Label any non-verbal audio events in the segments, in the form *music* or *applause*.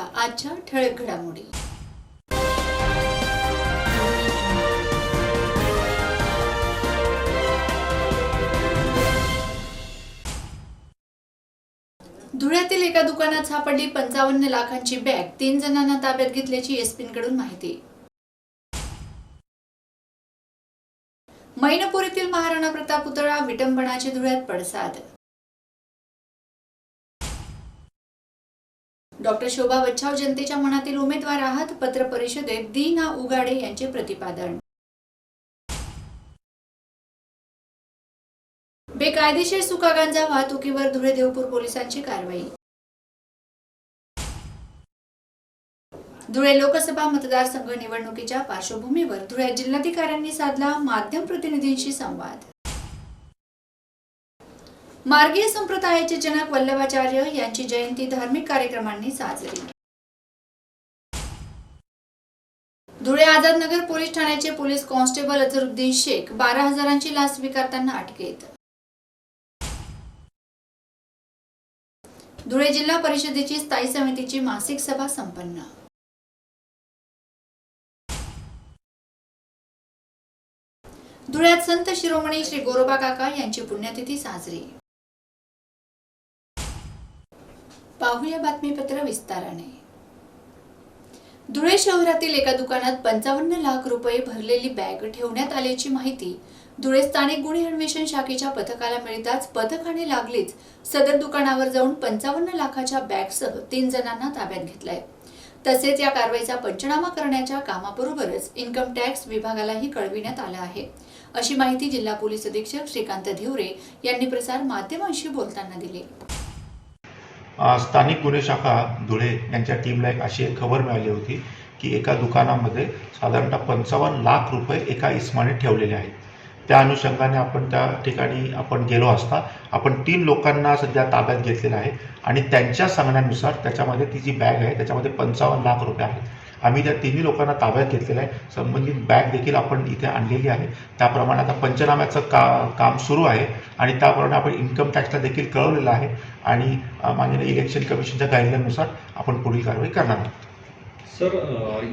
ऐकूया आजच्या ठळक घडामोडी. धुळ्यातील एका दुकानात सापडली पंचावन्न लाखांची बॅग. तीन जणांना ताब्यात घेतल्याची एसपींकडून माहिती. मैनपूर येथील महाराणा प्रताप पुतळा विटंबनाचे धुळ्यात पडसाद. डॉक्टर शोभा बच्छाव जनतेच्या मनातील उमेदवार आहात. पत्र परिषदेत दीना उगाडे यांचे प्रतिपादन. बेकायदेशीर सुका गांजा वाहतुकीवर धुळे देवपूर पोलिसांची कारवाई. धुळे लोकसभा मतदारसंघ निवडणुकीच्या पार्श्वभूमीवर धुळे जिल्हाधिकाऱ्यांनी साधला माध्यम प्रतिनिधींशी संवाद. मार्गीय संप्रदायाचे जनक वल्लभाचार्य यांची जयंती धार्मिक कार्यक्रमांनी साजरी. धुळे आझादनगर पोलीस ठाण्याचे पोलीस कॉन्स्टेबल अझरुद्दीन शेख बारा हजारांची लाच स्वीकारताना अटकेत. धुळे जिल्हा परिषदेची स्थायी समितीची मासिक सभा संपन्न. धुळ्यात संत शिरोमणी श्री गोरोबा काका यांची पुण्यतिथी साजरी. पाहूया बातमीपत्र विस्ताराने. धुळे शहरातील एका दुकानात पंचावन्न लाख रुपये भरलेली बॅग ठेवण्यात आल्याची माहिती धुळे स्थानिक गुन्हे अन्वेषण शाखेच्या पथकाला मिळताच पथकाने लागलीच सदर दुकानावर जाऊन पंचावन्न लाखाच्या बॅगसह तीन जणांना ताब्यात घेतलाय. तसेच या कारवाईचा पंचनामा करण्याच्या कामाबरोबरच इन्कम टॅक्स विभागालाही कळविण्यात आलं आहे. अशी माहिती जिल्हा पोलीस अधीक्षक श्रीकांत धिवरे यांनी प्रसार माध्यमांशी बोलताना दिली. स्थानिक गुन्हे शाखा धुळे यांच्या टीमला एक अशी एक खबर मिळाली होती की एका दुकानामध्ये साधारणतः पंचावन्न लाख रुपये एका इस्माने ठेवलेले आहेत. त्या अनुषंगाने आपण त्या ठिकाणी आपण गेलो असता आपण तीन लोकांना सध्या ताब्यात घेतलेलं आहे आणि त्यांच्या सांगण्यानुसार त्याच्यामध्ये ती जी बॅग आहे त्याच्यामध्ये पंचावन्न लाख रुपये आहेत. आम्ही त्या तिन्ही लोकांना ताब्यात घेतलेलं आहे. संबंधित बॅग देखील आपण इथे आणलेली आहे. त्याप्रमाणे आता पंचनाम्याचं का काम सुरू आहे आणि त्याप्रमाणे आपण इन्कम टॅक्सला देखील कळवलेलं आहे आणि माननीय इलेक्शन कमिशनच्या गाईडलाईननुसार आपण पुढील कारवाई करणार आहोत. सर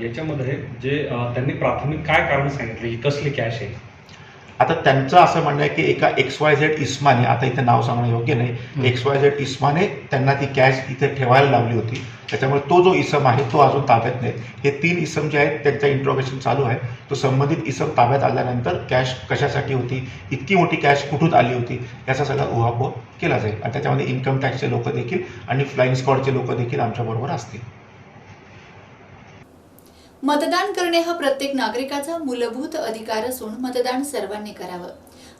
याच्यामध्ये जे त्यांनी प्राथमिक काय कारण सांगितले? कसले कसली कॅश आहे? आता त्यांचं असं म्हणणं आहे की एका एक्स वाय झेड इस्माने आता इथे नाव सांगणं योग्य नाही एक्स वाय झेड इस्माने त्यांना ती कॅश इथे ठेवायला लावली होती. त्याच्यामुळे तो जो इसम आहे तो अजून ताब्यात नाही. हे तीन इसम जे आहेत त्यांचं इंट्रोगेशन चालू आहे. तो संबंधित इसम ताब्यात आल्यानंतर कॅश कशासाठी होती इतकी मोठी कॅश कुठून आली होती याचा सगळा उहापोह केला जाईल. आणि त्याच्यामध्ये इन्कम टॅक्सचे लोक देखील आणि फ्लाईंग स्क्वॉडचे लोक देखील आमच्याबरोबर असतील. मतदान करणे हा प्रत्येक नागरिकाचा मूलभूत अधिकार असून मतदान सर्वांनी करावं.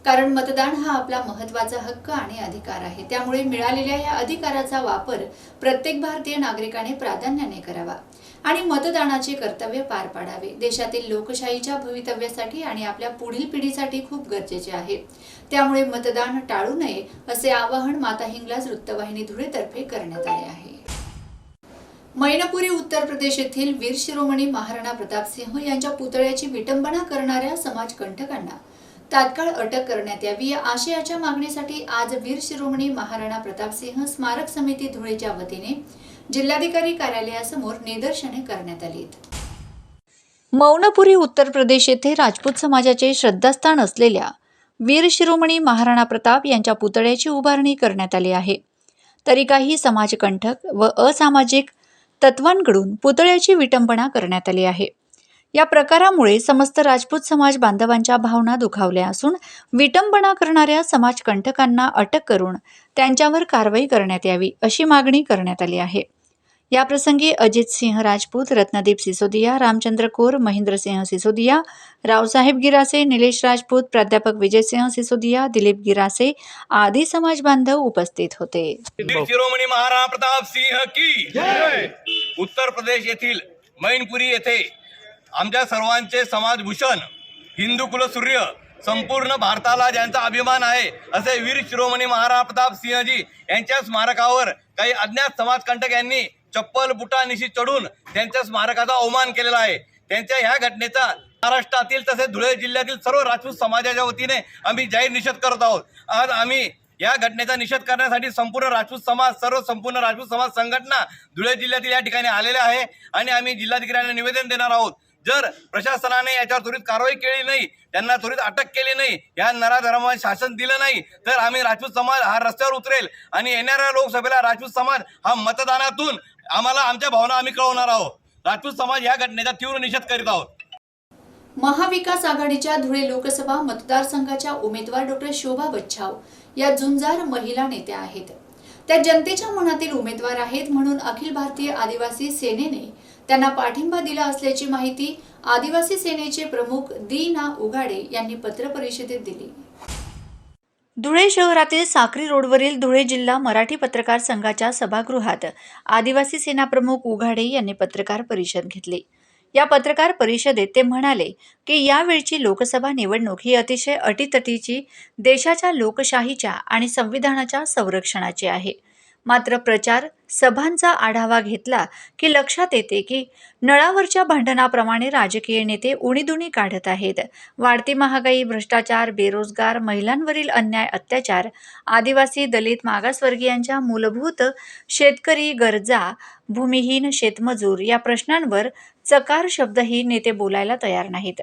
कारण मतदान हा आपला महत्त्वाचा हक्क आणि अधिकार आहे. त्यामुळे मिळालेल्या या अधिकाराचा वापर प्रत्येक भारतीय नागरिकाने प्राधान्याने करावा आणि मतदानाचे कर्तव्य पार पाडावे. देशातील लोकशाहीच्या भवितव्यासाठी आणि आपल्या पुढील पिढीसाठी खूप गरजेचे आहे. त्यामुळे मतदान टाळू नये असे आवाहन माता हिंगलाज वृत्तवाहिनी धुळेतर्फे करण्यात आले आहे. मैनपुरी उत्तर प्रदेश येथील वीर शिरोमणी महाराणा प्रतापसिंह यांच्या पुतळ्याची विटंबना करणाऱ्या समाजकंटकांना तात्काळ अटक करण्यात यावी या आशयाच्या मागणीसाठी आज वीर शिरोमणी महाराणा प्रतापसिंह स्मारक समिती धुळेच्या वतीने जिल्हाधिकारी कार्यालयासमोर निदर्शने करण्यात आली मौनपुरी उत्तर प्रदेश येथे राजपूत समाजाचे श्रद्धास्थान असलेल्या वीर शिरोमणी महाराणा प्रताप यांच्या पुतळ्याची उभारणी करण्यात आली आहे. तरी काही समाजकंठक व असामाजिक तत्वांकडून पुतळ्याची विटंबना करण्यात आली आहे. या प्रकारामुळे समस्त राजपूत समाज बांधवांच्या भावना दुखावल्या असून विटंबना करणाऱ्या समाजकंटकांना अटक करून त्यांच्यावर कारवाई करण्यात यावी अशी मागणी करण्यात आली आहे. याप्रसंगी अजित सिंह राजपूत रत्नदीप सिसोदिया रामचंद्र कोर महेंद्रसिंह सिसोदिया रावसाहेब गिरासे निलेश राजपूत प्राध्यापक विजयसिंह सिसोदिया दिलीप गिरासे आदी समाज बांधव उपस्थित होते. शिरोमणी महाराणा प्रताप सिंह की उत्तर प्रदेश येथील मैनपुरी येथे आमच्या सर्वांचे समाजभूषण हिंदू कुलसूर्य संपूर्ण भारताला ज्यांचा अभिमान आहे असे वीर शिरोमणी महाराणा प्रताप सिंहजी यांच्या स्मारकावर काही अज्ञात समाजकंटक यांनी चप्पल बुटानिशी चढून त्यांच्या स्मारकाचा अवमान केलेला आहे. त्यांच्या ह्या घटनेचा महाराष्ट्रातील तसेच धुळे जिल्ह्यातील सर्व राजपूत समाजाच्या वतीने आम्ही जाहीर निषेध करत आहोत. आज आम्ही या घटनेचा निषेध करण्यासाठी संपूर्ण राजपूत समाज सर्व संपूर्ण राजपूत समाज संघटना धुळे जिल्ह्यातील या ठिकाणी आलेल्या आहे आणि आम्ही जिल्हाधिकाऱ्यांना निवेदन देणार आहोत. जर प्रशासनाने याच्यावर त्वरित कारवाई केली नाही त्यांना त्वरित अटक केली नाही या नराधर्मा शासन दिलं नाही तर आम्ही राजपूत समाज हा रस्त्यावर उतरेल आणि येणाऱ्या लोकसभेला राजपूत समाज हा मतदानातून आम्हाला आमच्या भावना आम्ही कळवणार आहोत. राजपूत समाज या घटनेचा तीव्र निषेध करीत आहोत. महाविकास आघाडीच्या धुळे लोकसभा मतदारसंघाच्या उमेदवार डॉक्टर शोभा बच्छाव या झुंजार महिला नेत्या आहेत. त्या जनतेच्या मनातील उमेदवार आहेत म्हणून अखिल भारतीय आदिवासी सेनेने त्यांना पाठिंबा दिला असल्याची माहिती आदिवासी सेनेचे प्रमुख दी ना उघाडे यांनी पत्रपरिषदेत दिली. धुळे शहरातील साक्री रोडवरील धुळे जिल्हा मराठी पत्रकार संघाच्या सभागृहात आदिवासी सेना प्रमुख उघाडे यांनी पत्रकार परिषद घेतली. या पत्रकार परिषदेत ते म्हणाले की यावेळची लोकसभा निवडणूक ही अतिशय अटीतटीची देशाच्या लोकशाहीच्या आणि संविधानाच्या संरक्षणाची आहे. मात्र प्रचार सभांचा आढावा घेतला की लक्षात येते की नळावरच्या भांडणाप्रमाणे राजकीय नेते उणीदुणी काढत आहेत. वाढती महागाई भ्रष्टाचार बेरोजगार महिलांवरील अन्याय अत्याचार आदिवासी दलित मागासवर्गीयांच्या मूलभूत शेतकरी गरजा भूमिहीन शेतमजूर या प्रश्नांवर चकार शब्दही नेते बोलायला तयार नाहीत.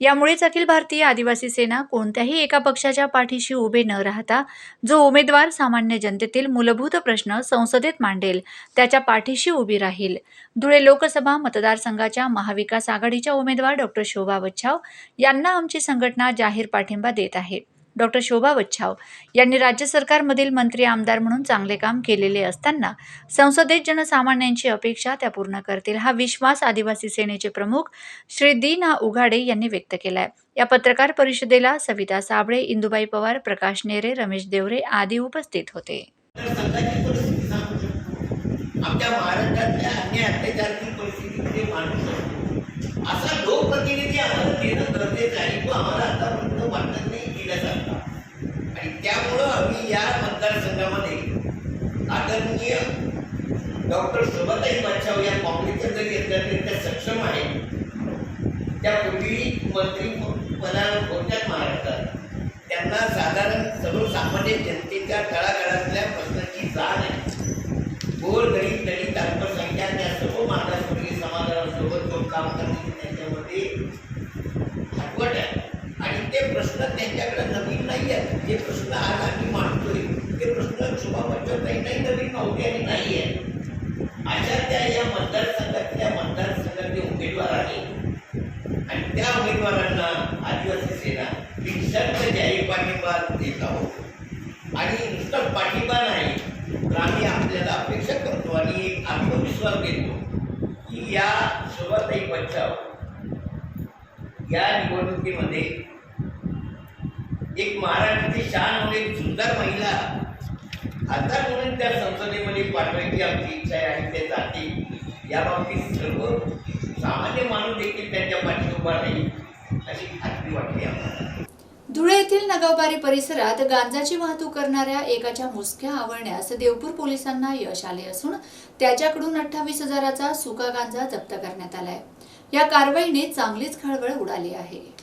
यामुळेच अखिल भारतीय आदिवासी सेना कोणत्याही एका पक्षाच्या पाठीशी उभे न राहता जो उमेदवार सामान्य जनतेतील मूलभूत प्रश्न संसदेत मांडेल त्याच्या पाठीशी उभी राहील. धुळे लोकसभा मतदारसंघाच्या महाविकास आघाडीच्या उमेदवार डॉक्टर शोभा बच्छाव यांना आमची संघटना जाहीर पाठिंबा देत आहे. डॉक्टर शोभा बच्छाव यांनी राज्य सरकारमधील मंत्री आमदार म्हणून चांगले काम केलेले असताना संसदेत जनसामान्यांची अपेक्षा त्या पूर्ण करतील हा विश्वास आदिवासी सेनेचे प्रमुख श्री दीना उघाडे यांनी व्यक्त केलाय. या पत्रकार परिषदेला सविता साबळे इंदुबाई पवार प्रकाश नेरे रमेश देवरे आदी उपस्थित होते. आमच्या महाराष्ट्रातल्या अन्य अत्याचाराची असा लोकप्रतिनिधी आम्हाला देणं गरजेचं आहे तो आम्हाला आतापर्यंत वाटत नाही दिल्यासारखा आणि त्यामुळं आम्ही या मतदारसंघामध्ये आदरणीय डॉक्टर शोभाताई बच्छाव या काँग्रेसच्या जरी असल्या त्या सक्षम आहेत त्या पूर्वी मंत्री पदावर होत्याच महाराष्ट्रात त्यांना साधारण सर्वसामान्य जनतेच्या तळागाळातल्या प्रश्नाची जाण आहे. गोर गरीब दलित अल्पसंख्या त्या सर्व मागासवर्गीय समाजासोबत जो काम करण्याची त्यांच्यामध्ये हटवट आहे. आणि ते प्रश्न त्यांच्याकडे नवीन नाही आहेत. जे प्रश्न आज आम्ही मांडतो प्रश्न शोभा बच्चवताई नाही नवीन नव्हते आणि नाही आहे अशा त्या या मतदारसंघातल्या मतदारसंघातले उमेदवार आहे आणि त्या उमेदवारांना आदिवासी सेना निसर्ग जाहीर पाठिंबा देत आहोत आणि नुसतं पाठिंबा नाही तर आम्ही आपल्याला अपेक्षा करतो आणि एक आत्मविश्वास देतो की या शोभाताई बच्चाव या निवडणुकीमध्ये एक महाराष्ट्राची शान म्हणून एक सुंदर महिला खासदार म्हणून त्या संसदेमध्ये पाठवायची आमची इच्छा आहे आणि ते जातील. याबाबतीत सर्व सामान्य माणूस देखील त्यांच्या पाठीशी उभा राहील अशी खात्री वाटली आम्हाला. धुळे येथील नगावबारी परिसरात गांजाची वाहतूक करणाऱ्या एकाच्या मुसक्या आवळण्यास देवपूर पोलिसांना यश आले असून त्याच्याकडून अठ्ठावीस हजाराचा सुका गांजा जप्त करण्यात आलाय. या कारवाईने चांगलीच खळबळ उडाली आहे.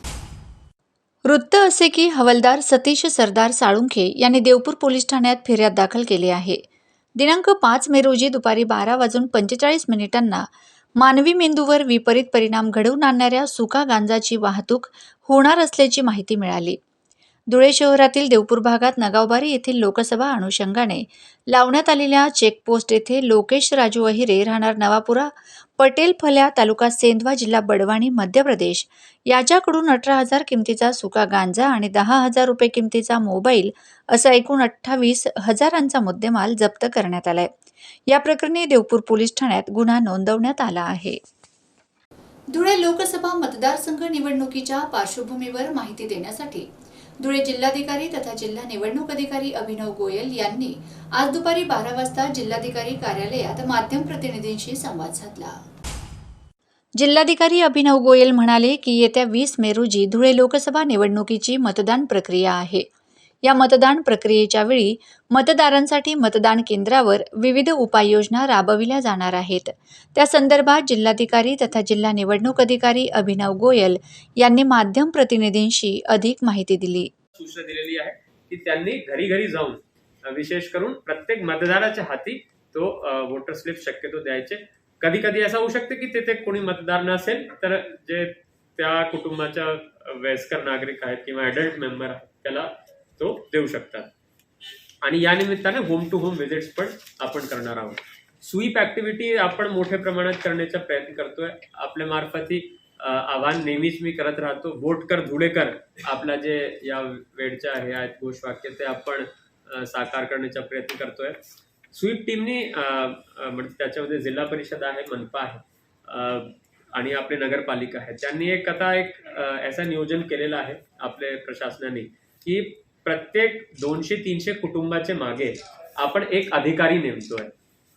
वृत्त असे की हवलदार सतीश सरदार साळुंखे यांनी देवपूर पोलीस ठाण्यात फिर्याद दाखल केली आहे. दिनांक पाच मे रोजी दुपारी बारा वाजून पंचेचाळीस मिनिटांना मानवी मेंदूवर विपरीत परिणाम घडवून आणणाऱ्या सुका गांजाची वाहतूक होणार असल्याची माहिती मिळाली. धुळे शहरातील देवपूर भागात नगावबारी येथील लोकसभा अनुषंगाने लावण्यात आलेल्या चेकपोस्ट येथे लोकेश राजू अहिरे राहणार नवापुरा पटेल फल्या तालुका सेंधवा जिल्हा बडवाणी मध्य प्रदेश. याच्याकडून अठरा हजार किमतीचा सुका गांजा आणि दहा हजार रुपये किमतीचा मोबाईल असा एकूण अठ्ठावीस हजारांचा मुद्देमाल जप्त करण्यात आलाय. या प्रकरणी देवपूर पोलीस ठाण्यात गुन्हा नोंदवण्यात आला आहे. धुळे लोकसभा मतदारसंघ निवडणुकीच्या पार्श्वभूमीवर माहिती देण्यासाठी धुळे जिल्हाधिकारी तथा जिल्हा निवडणूक अधिकारी अभिनव गोयल यांनी आज दुपारी बारा वाजता जिल्हाधिकारी कार्यालयात माध्यम प्रतिनिधींशी संवाद साधला. जिल्हाधिकारी अभिनव गोयल म्हणाले की येत्या वीस मे रोजी धुळे लोकसभा निवडणुकीची मतदान प्रक्रिया आहे. या मतदान प्रक्रियेच्या वेळी मतदारांसाठी मतदान केंद्रावर विविध उपाययोजना राबविल्या जाणार आहेत. त्या संदर्भात जिल्हाधिकारी तथा जिल्हा निवडणूक अधिकारी अभिनव गोयल यांनी माध्यम प्रतिनिधींशी अधिक माहिती दिली. सूचना दिलेली आहे की त्यांनी घरी घरी जाऊन विशेष करून प्रत्येक मतदाराच्या हाती तो वोटर स्लिप शक्यतो द्यायचे. कधी कधी असं होऊ शकतं की तिथे कोणी मतदार नसेल तर जे त्या कुटुंबाच्या वयस्कर नागरिक आहेत किंवा ॲडल्ट मेंबर आहेत त्याला तो देऊ शकतात. आणि या निमित्ताने होम टू होम व्हिजिट्स पण आपण करणार आहोत. स्वीप ऍक्टिव्हिटी आपण मोठ्या प्रमाणात करण्याचा प्रयत्न करतोय. आपल्या मार्फत ही आव्हान नेहमीच मी करत राहतो. वोटकर धुळेकर आपला जे या वेळच्या आहे आहेत घोषवाक्य ते आपण साकार करण्याचा प्रयत्न करतोय. स्वीप टीमनी म्हणजे त्याच्यामध्ये जिल्हा परिषद आहे मनपा आहे आणि आपले नगरपालिका आहे. त्यांनी एक आता एक ऐसा असं नियोजन केलेलं आहे आपले प्रशासनाने की प्रत्येक दोनशे तीनशे कुटुंबाचे मागे आपण एक अधिकारी नेमतोय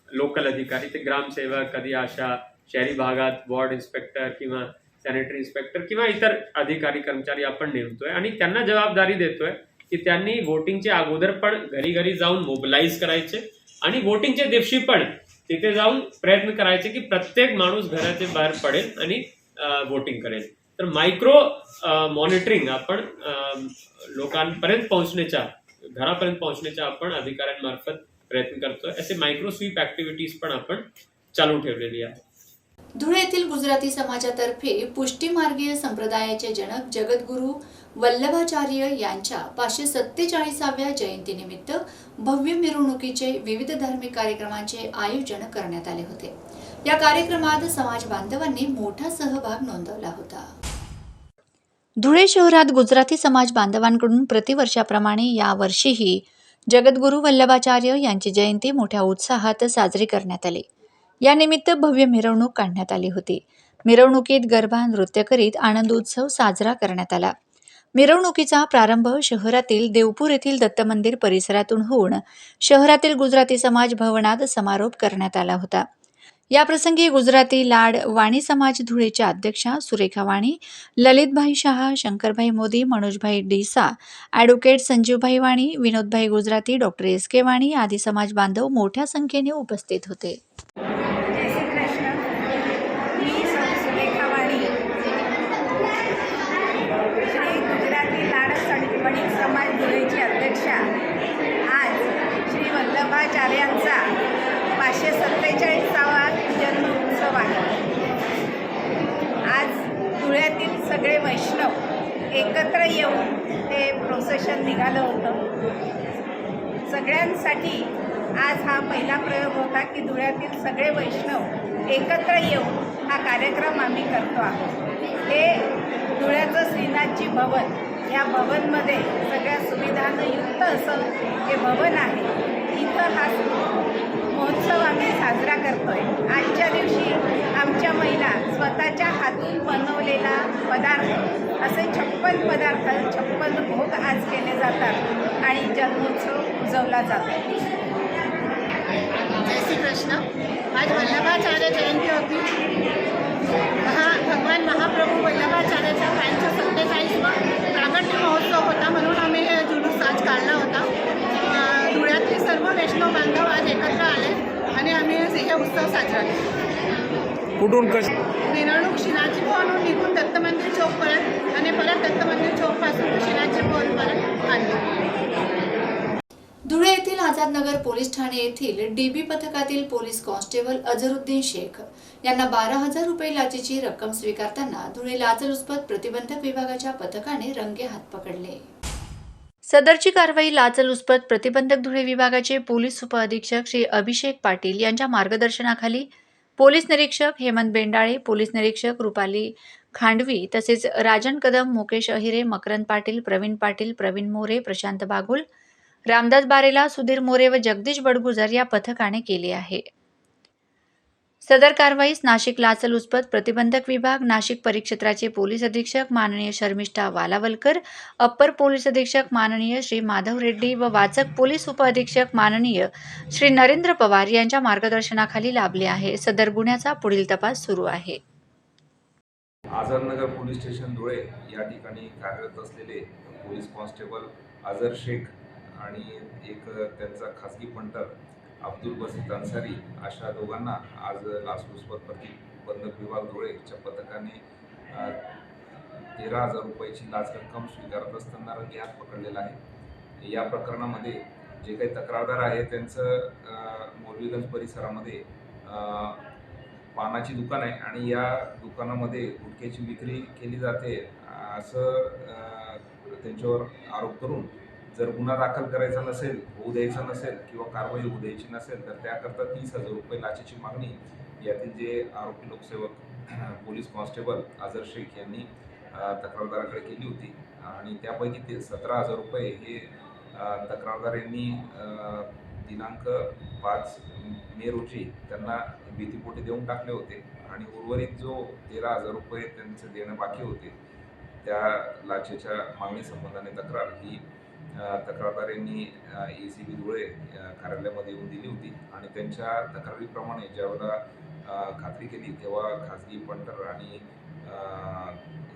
लोकल अधिकारी. ते ग्रामसेवक कधी आशा शहरी भागात वॉर्ड इन्स्पेक्टर किंवा सॅनिटरी इन्स्पेक्टर किंवा इतर अधिकारी कर्मचारी आपण नेमतोय आणि त्यांना जबाबदारी देतोय की त्यांनी वोटिंगच्या अगोदर पण घरी घरी जाऊन मोबिलाईज करायचे. आणि वोटिंगच्या दिवशी पण तिथे जाऊन प्रयत्न करायचे की प्रत्येक माणूस घराच्या बाहेर पडेल आणि वोटिंग करेल. तर मायक्रो मॉनिटरिंग आपण लोकांपर्यंत पोहोचण्याच्या घरापर्यंत पोहोचण्याच्या आपण अधिकाऱ्यांमार्फत प्रयत्न करतोय. असे मायक्रो स्वीप ऍक्टिव्हिटीज पण आपण चालू ठेवलेली आहे धुळे येथील गुजराती समाजातर्फे पुष्टीमार्गीय संप्रदायाचे जनक जगद्गुरू वल्लभाचार्य यांच्या पाचशे सत्तेचाळीसाव्या जयंतीनिमित्त भव्य मिरवणुकीचे विविध धार्मिक कार्यक्रमांचे आयोजन करण्यात आले होते. या कार्यक्रमात समाज बांधवांनी मोठा सहभाग नोंदवला होता. धुळे शहरात गुजराती समाज बांधवांकडून प्रतिवर्षाप्रमाणे यावर्षीही जगद्गुरू वल्लभाचार्य यांची जयंती मोठ्या उत्साहात साजरी करण्यात आली. यानिमित्त भव्य मिरवणूक काढण्यात आली होती. मिरवणुकीत गरबा नृत्य करीत आनंद उत्सव साजरा करण्यात आला. मिरवणुकीचा प्रारंभ शहरातील देवपूर येथील दत्त मंदिर परिसरातून होऊन शहरातील गुजराती समाज भवनात समारोप करण्यात आला होता. याप्रसंगी गुजराती लाड वाणी समाज धुळेच्या अध्यक्षा Surekha Vani Lalitbhai Shah Shankarbhai Modi Manojbhai Disa advocate Sanjeevbhai Vani Vinodbhai Gujarati doctor S K Vani आदी समाज बांधव मोठ्या संख्येने उपस्थित होते. जय श्री कृष्ण सुरेखा वाणी श्री गुजराती समाज धुळेची अध्यक्षा. आज श्री वल्लभाचार्यांचा पाचशे सत्तेचाळीसावा जन्म उत्सव आहे. आज धुळ्यातील सगळे वैष्णव एकत्र येऊन हे प्रोसेशन निघालं होतं. सगळ्यांसाठी आज हा पहिला प्रयोग होता की धुळ्यातील सगळे वैष्णव एकत्र येऊन हा कार्यक्रम आम्ही करतो आहोत. हे धुळ्याचं श्रीनाथजी भवन या भवनमध्ये सगळ्या सुविधानं युक्त असं हे भवन आहे इथं हा महोत्सव आम्ही साजरा करतोय. आजच्या दिवशी आमच्या महिला स्वतःच्या हातून बनवलेला पदार्थ असे छप्पन पदार्थ छप्पन भोग आज केले जातात आणि जन्मोत्सव उजवला जातो. जय श्री कृष्ण आज वल्लभाचार्य जयंती होती. महा भगवान महाप्रभू वल्लभाचार्याचा त्यांचा सत्तेचाळीसवा प्रागट्य महोत्सव होता म्हणून आम्ही हे जुलूस आज काढला होता. धुळ्यातले सर्व वैष्णव बांधव आज एकत्र आले आणि आम्ही हे उत्सव साजरा केला. कुठून कश मिरवणूक शिनाची भवनहून निघून दत्त मंदिर चौकपर्यंत आणि परत दत्त मंदिर चौकपासून शिनाची भवनपर्यंत आणली. धुळे येथील आझादनगर पोलीस ठाणे येथील डीबी पथकातील पोलीस कॉन्स्टेबल अझरुद्दीन शेख यांना बारा हजार रुपये लाचेची रक्कम स्वीकारताना धुळे लाचलुचपत प्रतिबंधक विभागाच्या पथकाने रंगे हात पकडले. सदरची कारवाई लाचलुचपत प्रतिबंधक धुळे विभागाचे पोलीस उपअधीक्षक श्री अभिषेक पाटील यांच्या मार्गदर्शनाखाली पोलीस निरीक्षक हेमंत बेंडाळे पोलीस निरीक्षक रुपाली खांडवी तसेच राजन कदम मुकेश अहिरे मकरंद पाटील प्रवीण पाटील प्रवीण मोरे प्रशांत बागुल रामदास बारेला सुधीर मोरे व जगदीश बडगुजर या पथकाने केली आहे. सदर कारवाईस नाशिक लाचलुचपत प्रतिबंधक विभाग नाशिक परिक्षेत्राचे पोलीस अधीक्षक माननीय शर्मिष्ठा वालावलकर अप्पर पोलीस अधीक्षक माननीय श्री माधव रेड्डी व वाचक पोलीस उपअधीक्षक माननीय श्री नरेंद्र पवार यांच्या मार्गदर्शनाखाली लाभले आहे. सदर गुन्ह्याचा पुढील तपास सुरू आहे. आझादनगर पोलीस स्टेशन धुळे या ठिकाणी कार्यरत असलेले पोलीस कॉन्स्टेबल आझर शेख आणि एक त्यांचा खासगी पंटर अब्दुल बसीत अन्सारी अशा दोघांना आज लाचलुचपत प्रतिबंधक विभाग धुळेच्या पथकाने तेरा हजार रुपयाची लाच रक्कम स्वीकारत असताना रंगे हात पकडलेला आहे. या प्रकरणामध्ये जे काही तक्रारदार आहे त्यांचं मोरवीगंज परिसरामध्ये पानाची दुकान आहे आणि या दुकानामध्ये गुटख्याची विक्री केली जाते असं त्यांच्यावर आरोप करून जर गुन्हा दाखल करायचा नसेल होऊ द्यायचा नसेल किंवा कारवाई होऊ द्यायची नसेल तर त्याकरता तीस हजार रुपये लाचेची मागणी यातील जे आरोपी लोकसेवक *clears throat* पोलीस कॉन्स्टेबल आझर शेख यांनी तक्रारदाराकडे केली होती. आणि त्यापैकी ते सतरा हजार रुपये हे तक्रारदार यांनी दिनांक पाच मे रोजी त्यांना भीतीपोटी देऊन टाकले होते. आणि उर्वरित जो तेरा हजार रुपये त्यांचे देणं बाकी होते त्या लाचेच्या मागणी संबंधाने तक्रार ही तक्रारदारांनी तक्रारदार यांनी ए सी बी धुळे कार्यालयामध्ये येऊन दिली होती आणि त्यांच्या तक्रारीप्रमाणे ज्यावेळेला खात्री केली तेव्हा खाजगी पंटर आणि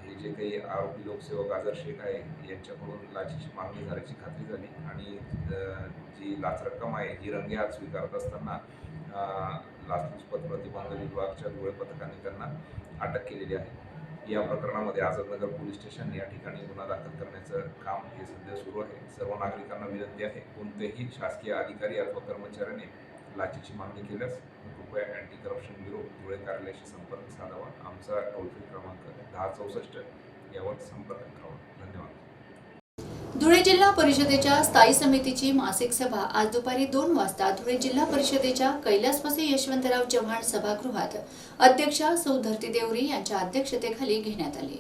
हे जे काही आरोपी लोकसेवक आझर शेख आहे यांच्याकडून लाचेची मागणी झाल्याची खात्री झाली आणि जी लाच रक्कम आहे ही रंगेहात स्वीकारत असताना लाचलुचपत प्रतिबंध विभागाच्या धुळे पथकाने त्यांना अटक केलेली आहे. या प्रकरणामध्ये आझादनगर पोलीस स्टेशन या ठिकाणी गुन्हा दाखल करण्याचं काम हे सध्या सुरू आहे. सर्व नागरिकांना विनंती आहे कोणतेही शासकीय अधिकारी अथवा कर्मचाऱ्याने लाचेची मागणी केल्यास कृपया अँटी करप्शन ब्युरो धुळे कार्यालयाशी संपर्क साधावा. आमचा टोल फ्री क्रमांक दहा चौसष्ट यावर संपर्क करावा धुळे जिल्हा परिषदेच्या स्थायी समितीची मासिक सभा आज दुपारी दोन वाजता धुळे जिल्हा परिषदेच्या कैलासवासी यशवंतराव चव्हाण सभागृहात. अध्यक्षा सौ धरती देवरी यांच्या अध्यक्षतेखाली घेण्यात आली.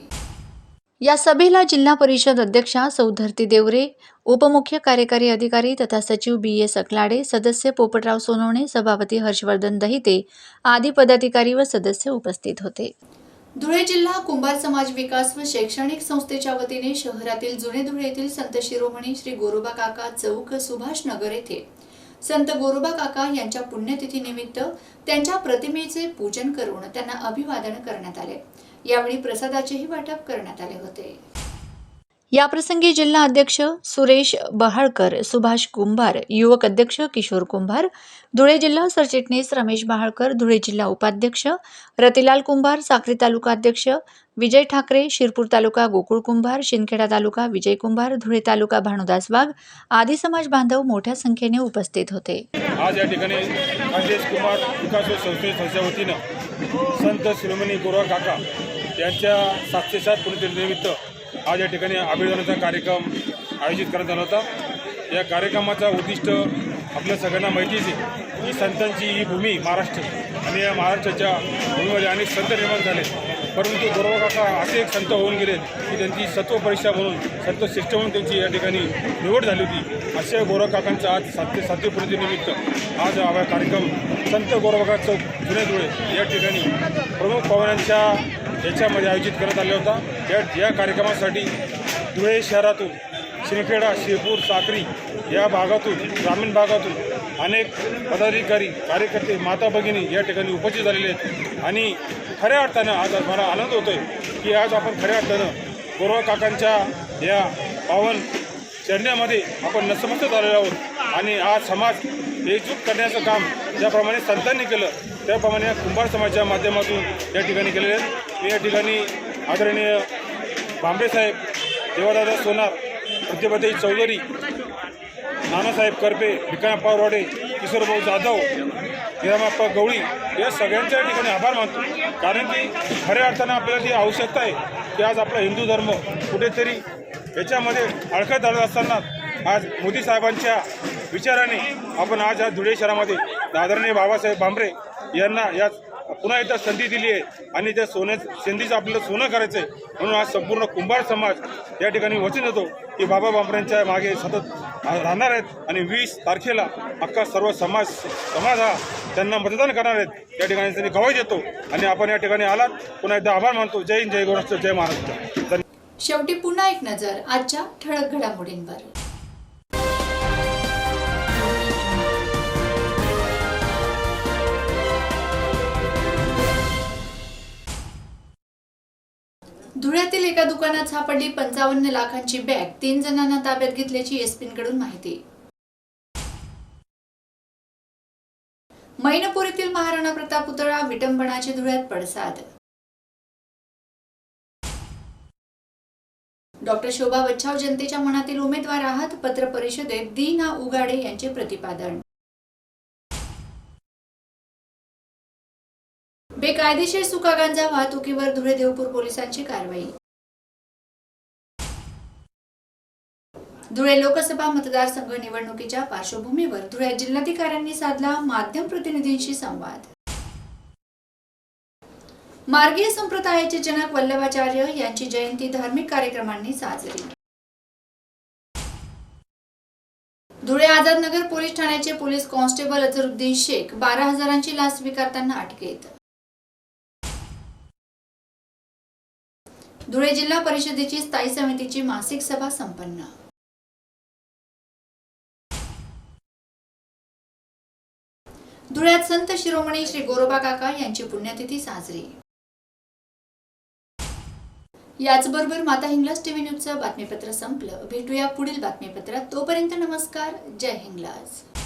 या सभेला जिल्हा परिषद अध्यक्षा सौ धरती देवरे उपमुख्य कार्यकारी अधिकारी तथा सचिव बी एस अकलाडे सदस्य पोपटराव सोनवणे सभापती हर्षवर्धन दहिते आदी पदाधिकारी व सदस्य उपस्थित होते. धुळे जिल्हा कुंभार समाज विकास व शैक्षणिक संस्थेच्या वतीने शहरातील जुने धुळे येथील संत शिरोमणी श्री गोरोबा काका चौक सुभाष नगर येथे संत गोरोबा काका यांच्या पुण्यतिथीनिमित्त त्यांच्या प्रतिमेचे पूजन करून त्यांना अभिवादन करण्यात आले. यावेळी प्रसादाचेही वाटप करण्यात आले होते. याप्रसंगी जिल्हा अध्यक्ष सुरेश बहाळकर सुभाष कुंभार युवक अध्यक्ष किशोर कुंभार धुळे जिल्हा सरचिटणीस रमेश बहाळकर धुळे जिल्हा उपाध्यक्ष रतिलाल कुंभार साक्री तालुका अध्यक्ष विजय ठाकरे शिरपूर तालुका गोकुळ कुंभार शिंदखेडा तालुका विजय कुंभार धुळे तालुका भानुदास वाघ आदी समाज बांधव मोठ्या संख्येने उपस्थित होते. आज या ठिकाणी कुमार विकास संस्थेच्या वतीनं संत शिरोमणी गोरा काका यांच्या सातशे सात पुण्यतिथीनिमित्त आज या ठिकाणी अभिनंदनाचा कार्यक्रम आयोजित करण्यात आला होता. या कार्यक्रमाचा उद्दिष्ट आपल्या सगळ्यांना माहितीच आहे की संतांची ही भूमी महाराष्ट्र आणि या महाराष्ट्राच्या भूमीमध्ये अनेक संत निर्माण झाले. परंतु गोरवाकाका असे एक संत होऊन गेले की त्यांची सत्व परीक्षा म्हणून संत श्रेष्ठ म्हणून त्यांची या ठिकाणी निवड झाली होती. अशा गोरवा आज सात्य सातशे आज हा कार्यक्रम संत गोरवाका चौक जुने धुळे या ठिकाणी प्रमुख पवारांच्या याच्यामध्ये आयोजित करण्यात आला होता. या या कार्यक्रमासाठी धुळे शहरातून शिंदखेडा शिरपूर साक्री या भागातून ग्रामीण भागातून अनेक पदाधिकारी कार्यकर्ते माता भगिनी या ठिकाणी उपस्थित झालेले आहेत. आणि खऱ्या अर्थानं आज मला आनंद होतो आहे की आज आपण खऱ्या अर्थानं गोरवा काकांच्या या पावन चरण्यामध्ये आपण नसमस्त झालेलो आहोत. आणि आज समाज एकजूट करण्याचं काम ज्याप्रमाणे संतांनी केलं त्याप्रमाणे कुंभार समाजाच्या माध्यमातून या ठिकाणी केलेले आहेत. मी या ठिकाणी आदरणीय बांबेसाहेब देवादादा सोनार प्रतिभाताई चौधरी नानासाहेब करपे भिकानाप्पा रोडे किशोरभाऊ जाधव हिरामाप्पा गवळी या सगळ्यांच्या ठिकाणी आभार मानतो. कारण की खऱ्या अर्थानं आपल्याला जी आवश्यकता आहे की आज आपला हिंदू धर्म कुठेतरी याच्यामध्ये अडखळ चालत असताना आज मोदी साहेबांच्या विचाराने आपण आज या धुळे शहरामध्ये आदरणीय बाबासाहेब भांबरे यांना या पुन्हा एकदा संधी दिली आहे. आणि त्या सोन्या संधीचं आपल्याला सोनं करायचं आहे म्हणून आज संपूर्ण कुंभार समाज या ठिकाणी वचन देतो की बाबा बांबऱ्यांच्या मागे सतत राहणार आहेत. आणि वीस तारखेला अख्खा सर्व समाज समाज हा त्यांना मतदान करणार आहेत. या ठिकाणी त्यांनी गवाही देतो. आणि आपण या ठिकाणी आलात. पुन्हा एकदा आभार मानतो. जय हिंद जय गोरस्थ जय महाराष्ट्र. शेवटी पुन्हा एक नजर आजच्या ठळक घडामोडींवर. धुळ्यातील एका दुकानात सापडली पंचावन्न लाखांची बॅग. तीन जणांना ताब्यात घेतल्याची एसपींकडून माहिती. मैनपुरीतील महाराणा प्रताप पुतळा विटंबनाचे धुळ्यात पडसाद. डॉक्टर शोभा बच्छाव जनतेच्या मनातील उमेदवार आहात. पत्र परिषदेत दीना उगाडे यांचे प्रतिपादन. बेकायदेशीर सुकागांजा वाहतुकीवर धुळे देवपूर पोलिसांची कारवाई. धुळे लोकसभा मतदारसंघ निवडणुकीच्या पार्श्वभूमीवर धुळे जिल्हाधिकाऱ्यांनी साधला माध्यम प्रतिनिधींशी संवाद. मार्गीय संप्रदायाचे जनक वल्लभाचार्य यांची जयंती धार्मिक कार्यक्रमांनी साजरी. धुळे आझादनगर पोलीस ठाण्याचे पोलीस कॉन्स्टेबल अझरुद्दीन शेख बारा हजारांची लाच स्वीकारताना अटकेत. धुळे जिल्हा परिषदेची स्थायी समितीची मासिक सभा संपन्न. धुळ्यात संत शिरोमणी श्री गोरोबा काका यांची पुण्यतिथी साजरी. याचबरोबर माता हिंगलाज टीव्ही न्यूजचं बातमीपत्र संपलं. भेटूया पुढील बातमीपत्रात. तोपर्यंत नमस्कार. जय हिंगलाज.